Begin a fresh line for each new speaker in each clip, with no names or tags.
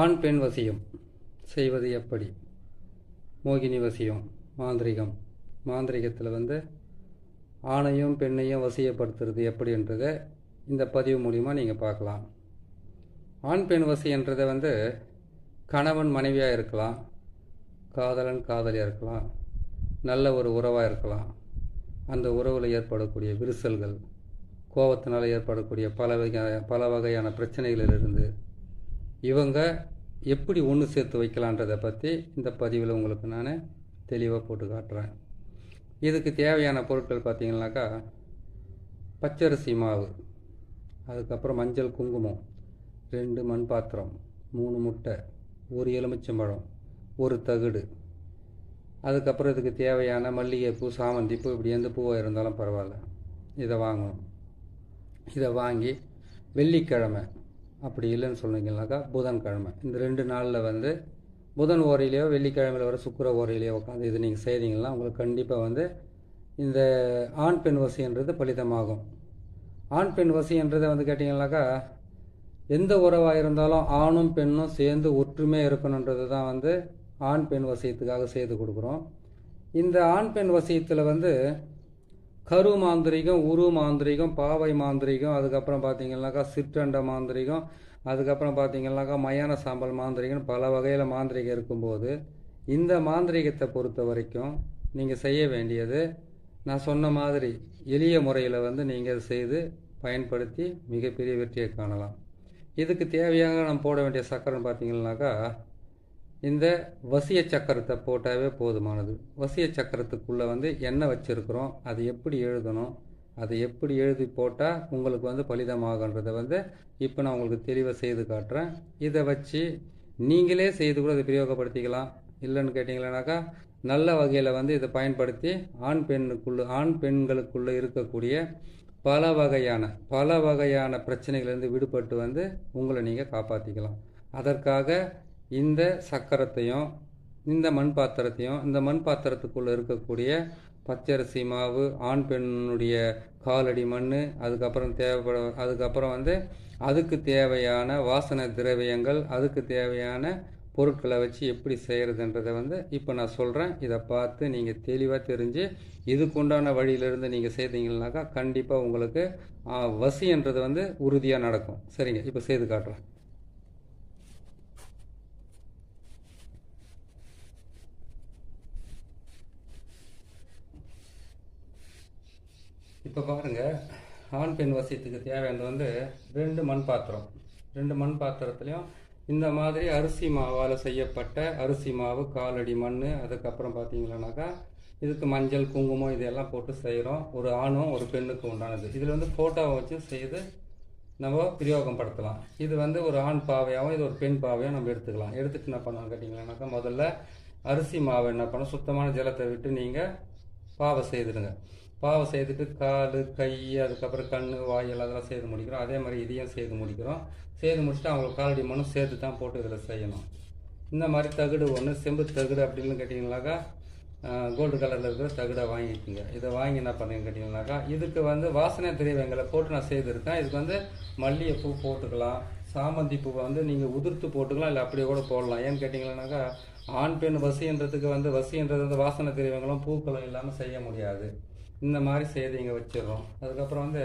ஆண் பெண் வசியம். செய்வது எப்படி? மோகினி வசியம் மாந்திரிகம். மாந்திரிகத்தில் வந்து ஆணையும் பெண்ணையும் வசியப்படுத்துறது எப்படின்றத இந்த பதிவு மூலிமா நீங்கள் பார்க்கலாம். ஆண் பெண் வசின்றதை வந்து கணவன் மனைவியாக இருக்கலாம் காதலன் காதலியாக இருக்கலாம் நல்ல ஒரு உறவாக இருக்கலாம். அந்த உறவில் ஏற்படக்கூடிய விரிசல்கள் கோபத்தினால் ஏற்படக்கூடிய பல வகை பல வகையான பிரச்சனைகளிலிருந்து இவங்க எப்படி ஒன்று சேர்த்து வைக்கலான்றதை பற்றி இந்த பதிவில் உங்களுக்கு நான் தெளிவாக போட்டு காட்டுறேன். இதுக்கு தேவையான பொருட்கள் பார்த்திங்கனாக்கா பச்சரிசி மாவு அதுக்கப்புறம் மஞ்சள் குங்குமம் ரெண்டு மண் பாத்திரம் மூணு முட்டை ஒரு எலுமிச்சம்பழம் ஒரு தகுடு. அதுக்கப்புறம் இதுக்கு தேவையான மல்லிகைப்பூ சாமந்திப்பூ இப்படி எந்த பூவாக இருந்தாலும் பரவாயில்ல. இதை வாங்கணும். இதை வாங்கி வெள்ளிக்கிழமை அப்படி இல்லைன்னு சொன்னீங்கன்னாக்கா புதன்கிழமை இந்த ரெண்டு நாளில் வந்து புதன் ஓரையிலையோ வெள்ளிக்கிழமையில் வர சுக்கிர ஓரையிலையோ உட்காந்து இது நீங்கள் செய்தீங்கன்னா உங்களுக்கு கண்டிப்பாக வந்து இந்த ஆண் பெண் வசின்றது பலிதமாகும். ஆண் பெண் வசின்றதை வந்து கேட்டிங்கனாக்கா எந்த உறவாக இருந்தாலும் ஆணும் பெண்ணும் சேர்ந்து ஒற்றுமையாக இருக்கணுன்றது தான் வந்து ஆண் பெண் வசியத்துக்காக செய்து கொடுக்குறோம். இந்த ஆண் பெண் வசியத்தில் வந்து கரு மாந்திரிகம் உரு மாந்திரிகம் பாவை மாந்திரிகம் அதுக்கப்புறம் பார்த்தீங்கன்னாக்கா சிற்றண்ட மாந்திரிகம் அதுக்கப்புறம் பார்த்தீங்கன்னாக்கா மயான சாம்பல் மாந்திரிகம் பல வகையில் மாந்திரிகம் இருக்கும்போது இந்த மாந்திரிகத்தை பொறுத்த வரைக்கும் நீங்கள் செய்ய வேண்டியது நான் சொன்ன மாதிரி எளிய முறையில் வந்து நீங்கள் செய்து பயன்படுத்தி மிகப்பெரிய வெற்றியை காணலாம். இதுக்கு தேவையாக நம்ம போட வேண்டிய சக்கரம் பார்த்தீங்கன்னாக்கா இந்த வசிய சக்கரத்தை போட்டாவே போதுமானது. வசிய சக்கரத்துக்குள்ளே வந்து என்ன வச்சுருக்குறோம் அதை எப்படி எழுதணும் அதை எப்படி எழுதி போட்டால் உங்களுக்கு வந்து பலிதமாகன்றதை வந்து இப்போ நான் உங்களுக்கு தெளிவாக செய்து காட்டுறேன். இதை வச்சு நீங்களே செய்து கூட அதை பிரயோகப்படுத்திக்கலாம். இல்லைன்னு கேட்டிங்களானாக்கா நல்ல வகையில் வந்து இதை பயன்படுத்தி ஆண் பெண்ணுக்குள்ளே ஆண் பெண்களுக்குள்ளே இருக்கக்கூடிய பல வகையான பல வகையான பிரச்சனைகள்லேருந்து விடுபட்டு வந்து உங்களை நீங்கள் காப்பாற்றிக்கலாம் அதற்காக இந்த சக்கரத்தையும் இந்த மண் பாத்திரத்தையும் இந்த மண் பாத்திரத்துக்குள்ளே இருக்கக்கூடிய பச்சரிசி மாவு ஆண் பெண்ணுடைய காலடி மண் அதுக்கப்புறம் தேவைப்பட அதுக்கப்புறம் வந்து அதுக்கு தேவையான வாசனை திரவியங்கள் அதுக்கு தேவையான பொருட்களை வச்சு எப்படி செய்கிறதுன்றதை வந்து இப்போ நான் சொல்கிறேன் இதை பார்த்து நீங்கள் தெளிவாக தெரிஞ்சு இதுக்குண்டான வழியிலிருந்து நீங்கள் செய்தீங்கன்னாக்கா கண்டிப்பாக உங்களுக்கு வசின்றது வந்து உறுதியாக நடக்கும். சரிங்க இப்போ செய்து காட்டுறேன் இப்போ பாருங்கள் ஆண் பெண் வசியத்துக்கு தேவையானது வந்து ரெண்டு மண் பாத்திரம் ரெண்டு மண் பாத்திரத்துலையும் இந்த மாதிரி அரிசி மாவால் செய்யப்பட்ட அரிசி மாவு காலடி மண் அதுக்கப்புறம் பார்த்தீங்கன்னாக்கா இதுக்கு மஞ்சள் குங்குமம் இதெல்லாம் போட்டு செய்கிறோம் ஒரு ஆணும் ஒரு பெண்ணுக்கு உண்டானது. இதில் வந்து ஃபோட்டோவை வச்சு செய்து நம்ம பிரயோகம் படுத்தலாம் இது வந்து ஒரு ஆண் பாவையாகவும் இது ஒரு பெண் பாவையாகவும் நம்ம எடுத்துக்கலாம். எடுத்துட்டு என்ன பண்ணலாம் கேட்டிங்கன்னாக்கா முதல்ல அரிசி மாவை என்ன பண்ணணும்? சுத்தமான ஜலத்தை விட்டு நீங்கள் பாவை செய்துடுங்க. பாவம் செய்துட்டு கால் கை அதுக்கப்புறம் கண் வாயில் அதெல்லாம் செய்து முடிக்கிறோம். அதே மாதிரி இதையும் செய்து முடிக்கிறோம். செய்து முடிச்சுட்டு அவங்களுக்கு காலடி மண்ணும் சேர்த்து தான் போட்டு இதில் செய்யணும். இந்த மாதிரி தகுடு ஒன்று செம்பு தகுடு அப்படின்னு கேட்டிங்கனாக்கா கோல்டு கலரில் இருக்கிற தகுடை வாங்கிக்கோங்க. இதை வாங்கி என்ன பண்ணுங்க கேட்டிங்கனாக்கா இதுக்கு வந்து வாசனை திரைவங்களை போட்டு நான் செய்திருக்கேன். இதுக்கு வந்து மல்லிகைப்பூ போட்டுக்கலாம். சாமந்தி பூவை வந்து நீங்கள் உதிர்த்து போட்டுக்கலாம் இல்லை அப்படியே கூட போடலாம். ஏன்னு கேட்டிங்கன்னாக்கா ஆண் பெண் வசின்றதுக்கு வந்து வசின்றது வந்து வாசனை திரைவங்களும் பூக்களும் இல்லாமல் செய்ய முடியாது. இந்த மாதிரி செய்து இங்கே வச்சிடுறோம். அதுக்கப்புறம் வந்து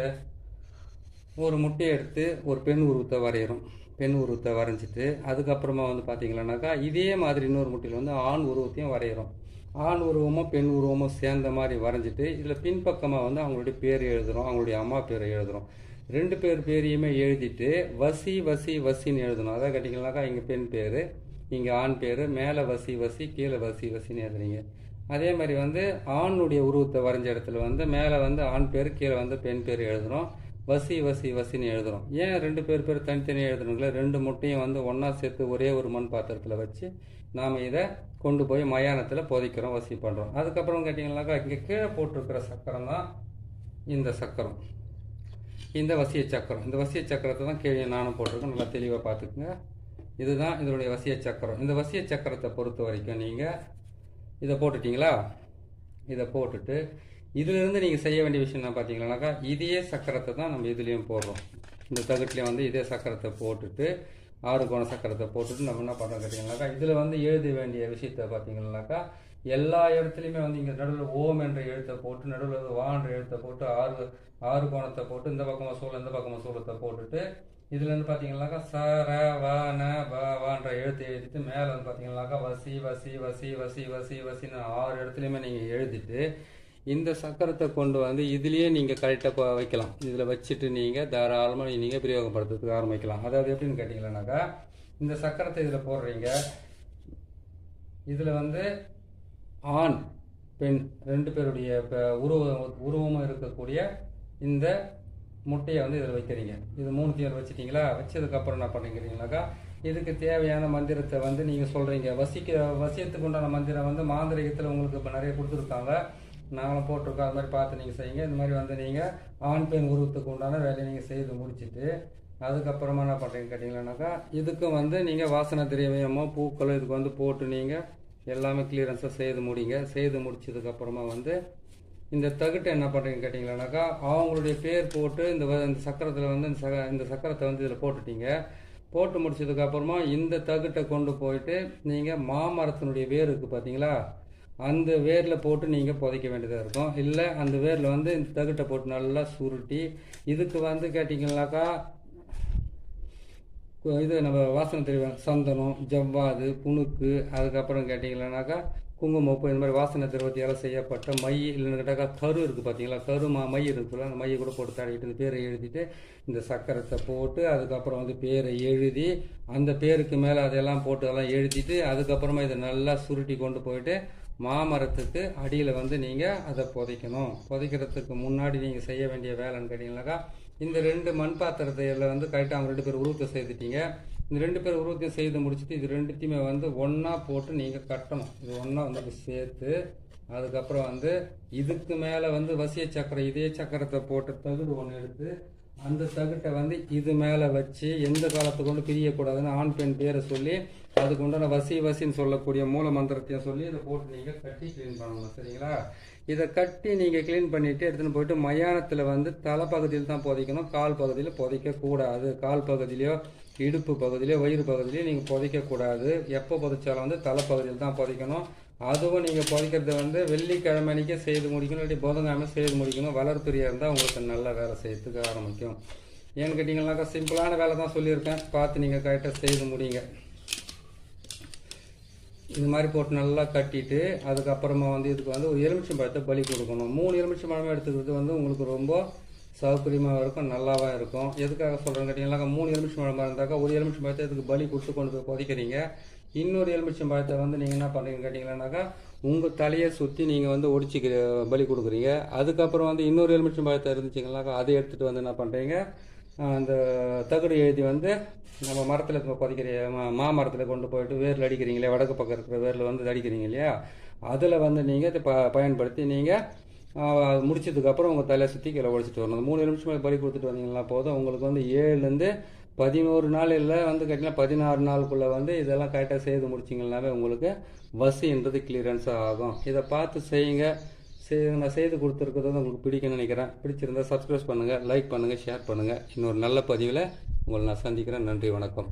ஒரு முட்டையை எடுத்து ஒரு பெண் உருவத்தை வரைகிறோம் பெண் உருவத்தை வரைஞ்சிட்டு அதுக்கப்புறமா வந்து பார்த்தீங்கன்னாக்கா இதே மாதிரி இன்னொரு முட்டையில் வந்து ஆண் உருவத்தையும் வரைகிறோம் ஆண் உருவமும் பெண் உருவமும் சேர்ந்த மாதிரி வரைஞ்சிட்டு இதில் பின்பக்கமாக வந்து அவங்களுடைய பேர் எழுதுகிறோம் அவங்களுடைய அம்மா பேரை எழுதுகிறோம் ரெண்டு பேர் பேரையுமே எழுதிட்டு வசி வசி வசின்னு எழுதணும். அதான் கேட்டிங்கனாக்கா இங்கே பெண் பேர் இங்கே ஆண் பேர் மேலே வசி வசி கீழே வசி வசின்னு எழுதுறீங்க. அதே மாதிரி வந்து ஆணுடைய உருவத்தை வரைஞ்ச இடத்துல வந்து மேலே வந்து ஆண் பேர் கீழே வந்து பெண் பேர் எழுதுகிறோம் வசி வசி வசின்னு எழுதுகிறோம் ஏன் ரெண்டு பேர் பேர் தனித்தனியாக எழுதுறோங்களே ரெண்டு முட்டையும் வந்து ஒன்றா சேர்த்து ஒரே ஒரு மண் பாத்திரத்தில் வச்சு நாம் இதை கொண்டு போய் மயானத்தில் புதைக்கிறோம் வசி பண்ணுறோம் அதுக்கப்புறம் கேட்டிங்கனாக்கா இங்கே கீழே போட்டிருக்கிற சக்கரம் தான் இந்த சக்கரம். இந்த வசிய சக்கரம். இந்த வசிய சக்கரத்தை தான் கீழே நானும் போட்டிருக்கேன். நல்லா தெளிவாக பார்த்துக்குங்க. இதுதான் இதனுடைய வசிய சக்கரம். இந்த வசிய சக்கரத்தை பொறுத்த வரைக்கும் நீங்கள் இதை போட்டுட்டிங்களா? இதை போட்டுட்டு இதிலிருந்து நீங்கள் செய்ய வேண்டிய விஷயம் என்ன பார்த்தீங்கன்னாக்கா இதே சக்கரத்தை தான் நம்ம இதுலேயும் போடுறோம். இந்த தகுட்டிலையும் வந்து இதே சக்கரத்தை போட்டுட்டு ஆறு கோண சக்கரத்தை போட்டுட்டு நம்ம என்ன பண்ணுறோம் கேட்டிங்கனாக்கா இதில் வந்து எழுத வேண்டிய விஷயத்த பார்த்தீங்கன்னாக்கா எல்லா இடத்துலையுமே வந்து இங்கே நடுவில் ஓம் என்ற எழுத்தை போட்டு நடுவில் வா என்ற எழுத்தை போட்டு ஆறு ஆறு கோணத்தை போட்டு இந்த பக்கமாக சூழல் இந்த பக்கமாக சூழத்தை போட்டுட்டு இதுல இருந்து பார்த்தீங்கன்னாக்கா ச ர வ ந ப வான்ற எழுத்து எழுதிட்டு மேலே வந்து பார்த்தீங்கன்னாக்கா வசி வசி வசி வசி வசி வசின்னு ஆறு இடத்துலையுமே நீங்கள் எழுதிட்டு இந்த சக்கரத்தை கொண்டு வந்து இதுலேயே நீங்கள் கரெக்டாக வைக்கலாம். இதில் வச்சுட்டு நீங்கள் தாராளமாக நீங்கள் பிரயோகப்படுத்துறதுக்கு ஆரம்பிக்கலாம். அதாவது எப்படின்னு கேட்டிங்கன்னாக்கா இந்த சக்கரத்தை இதில் போடுறீங்க. இதில் வந்து ஆண் பெண் ரெண்டு பேருடைய உருவ உருவம் உருவமும் இருக்கக்கூடிய இந்த முட்டையை வந்து இதில் வைக்கிறீங்க. இது மூணுத்தையும் வச்சுட்டிங்களா? வச்சதுக்கப்புறம் என்ன பண்ணிக்கிறீங்களாக்கா இதுக்கு தேவையான மந்திரத்தை வந்து நீங்கள் சொல்கிறீங்க வசிக்க வசியத்துக்கு உண்டான மந்திரம் வந்து மாந்திரிகத்தில் உங்களுக்கு இப்போ நிறைய கொடுத்துருக்காங்க. நாங்களும் போட்டிருக்கோம். அது மாதிரி பார்த்து நீங்கள் செய்யுங்க. இந்த மாதிரி வந்து நீங்கள் ஆண் பெண் உருவத்துக்கு உண்டான வேலையை நீங்கள் செய்து முடிச்சிட்டு அதுக்கப்புறமா என்ன பண்ணுறீங்க கேட்டிங்களானாக்கா இதுக்கும் வந்து நீங்கள் வாசனை திரவியமோ பூக்களோ இதுக்கு வந்து போட்டு நீங்கள் எல்லாமே கிளியரன்ஸாக செய்து முடிங்க. செய்து முடிச்சதுக்கப்புறமா வந்து இந்த தகுட்டை என்ன பண்ணுறீங்க கேட்டிங்களானாக்கா அவங்களுடைய பேர் போட்டு இந்த இந்த சக்கரத்தில் வந்து இந்த சக இந்த சக்கரத்தை வந்து இதில் போட்டுட்டீங்க. போட்டு முடிச்சதுக்கப்புறமா இந்த தகுட்டை கொண்டு போயிட்டு நீங்கள் மாமரத்தினுடைய வேர் இருக்குது பார்த்தீங்களா அந்த வேரில் போட்டு நீங்கள் புதைக்க வேண்டியதாக இருக்கும். இல்லை அந்த வேரில் வந்து இந்த தகுட்டை போட்டு நல்லா சுருட்டி இதுக்கு வந்து கேட்டிங்கனாக்கா இது நம்ம வாசனை தெரியும் சந்தனம் ஜவ்வாது புணுக்கு அதுக்கப்புறம் கேட்டிங்களானாக்கா குங்குமப்பு இந்த மாதிரி வாசனை திரவத்தியால் செய்யப்பட்ட மை இல்லைன்னு கேட்டாக்கா கரு இருக்குது பார்த்தீங்களா? கரு மா மை இருக்குல்ல அந்த மையை கூட போட்டு தடவிட்டு இந்த பேரை எழுதிட்டு இந்த சக்கரத்தை போட்டு அதுக்கப்புறம் வந்து பேரை எழுதி அந்த பேருக்கு மேலே அதெல்லாம் போட்டு அதெல்லாம் எழுதிட்டு அதுக்கப்புறமா இதை நல்லா சுருட்டி கொண்டு போயிட்டு மாமரத்துக்கு அடியில் வந்து நீங்கள் அதை புதைக்கணும். புதைக்கிறதுக்கு முன்னாடி நீங்கள் செய்ய வேண்டிய வேலைன்னு கேட்டிங்கனாக்கா இந்த ரெண்டு மண் பாத்திரத்தையில் வந்து கரெக்டாக அவங்க ரெண்டு பேர் உருவத்தை செய்துட்டீங்க. இந்த ரெண்டு பேர் உருவத்தையும் செய்து முடிச்சுட்டு இது ரெண்டுத்தையுமே வந்து ஒன்றா போட்டு நீங்கள் கட்டணும். இது ஒன்றா வந்து அப்படி சேர்த்து அதுக்கப்புறம் வந்து இதுக்கு மேலே வந்து வசிய சக்கரம் இதே சக்கரத்தை போட்டு தகுடு ஒன்று எடுத்து அந்த தகுட்டை வந்து இது மேலே வச்சு எந்த காலத்தை கொண்டு பிரியக்கூடாதுன்னு ஆண் பெண் பேரை சொல்லி அதுக்கு உண்டான வசி வசின்னு சொல்லக்கூடிய மூல மந்திரத்தையும் சொல்லி இதை போட்டு நீங்கள் கட்டி க்ளீன் பண்ணணும். சரிங்களா? இதை கட்டி நீங்கள் க்ளீன் பண்ணிவிட்டு எடுத்துன்னு போயிட்டு மயானத்தில் வந்து தலைப்பகுதியில் தான் புதைக்கணும். கால் பகுதியில் புதைக்கக்கூடாது கால் பகுதியிலையோ இடுப்பு பகுதியிலையோ வயிறு பகுதியிலையோ நீங்கள் புதைக்கக்கூடாது எப்போ புதைச்சாலும் வந்து தலைப்பகுதியில் தான் புதைக்கணும். அதுவும் நீங்கள் புதைக்கிறது வந்து வெள்ளிக்கிழமை அன்னைக்கே செய்து முடிக்கணும். இல்லாட்டி புதன்கிழமை செய்து முடிக்கணும். வளர்த்துறையாக இருந்தால் உங்களுக்கு நல்ல வேலை செய்யறதுக்கு ஆரம்பிக்கும். ஏன்னு கேட்டிங்கன்னாக்கா சிம்பிளான வேலை தான் சொல்லியிருக்கேன். பார்த்து நீங்கள் கரெக்டாக செய்து முடியுங்க இது மாதிரி போட்டு நல்லா கட்டிட்டு அதுக்கப்புறமா வந்து இதுக்கு வந்து ஒரு எலுமிச்சம் பழத்தை பலி கொடுக்கணும். மூணு எலுமிச்சம் பழமே எடுத்துக்கிறது வந்து உங்களுக்கு ரொம்ப சௌகரியமாக இருக்கும் நல்லாவாக இருக்கும். எதுக்காக சொல்கிறேன்னு கேட்டிங்கன்னாக்கா மூணு எலுமிச்சம் பழமாக இருந்தாக்கா ஒரு எலுமிச்சம் பழத்தை இதுக்கு பலி கொடுத்து கொண்டு போய் புதைக்கிறீங்க. இன்னொரு எலுமிச்சம் பழத்தை வந்து நீங்கள் என்ன பண்ணுறீங்க கேட்டிங்கன்னாக்கா உங்கள் தலையை சுற்றி நீங்கள் வந்து ஒடிச்சு பலி கொடுக்குறீங்க. அதுக்கப்புறம் வந்து இன்னொரு எலுமிச்சம் பழத்தை இருந்துச்சுங்கனாக்கா அதை எடுத்துகிட்டு வந்து என்ன பண்ணுறீங்க அந்த தகடு எழுதி வந்து நம்ம மரத்தில் இப்போ புதைக்கிற மா- மாமரத்தில் கொண்டு போயிட்டு வேரில் அடிக்கிறீங்களே வடக்கு பக்கம் இருக்கிற வேரில் வந்து அடிக்கிறீங்க இல்லையா? அதில் வந்து நீங்கள் இதை ப பயன்படுத்தி நீங்கள் முடிச்சதுக்கப்புறம் உங்கள் தலையை சுற்றி கீழே ஒழிச்சிட்டு வரணும். மூணு நிமிஷம் பலி கொடுத்துட்டு வந்தீங்கன்னா போதும். உங்களுக்கு வந்து ஏழுலேருந்து பதினோரு நாள் இல்லை வந்து கேட்டிங்கன்னா பதினாறு நாளுக்குள்ளே வந்து இதெல்லாம் கரெக்டாக செய்து முடிச்சிங்கனாவே உங்களுக்கு வசின்றது கிளியரன்ஸாக ஆகும். இதை பார்த்து செய்யுங்க. செய் நான் செய்து கொடுத்துருக்கிறது வந்து உங்களுக்கு பிடிக்கும்னு நினைக்கிறேன். பிடிச்சிருந்தா சப்ஸ்கிரைப் பண்ணுங்கள் லைக் பண்ணுங்கள் ஷேர் பண்ணுங்கள் இன்னொரு நல்ல பதிவில் உங்களை நான் சந்திக்கிறேன். நன்றி வணக்கம்.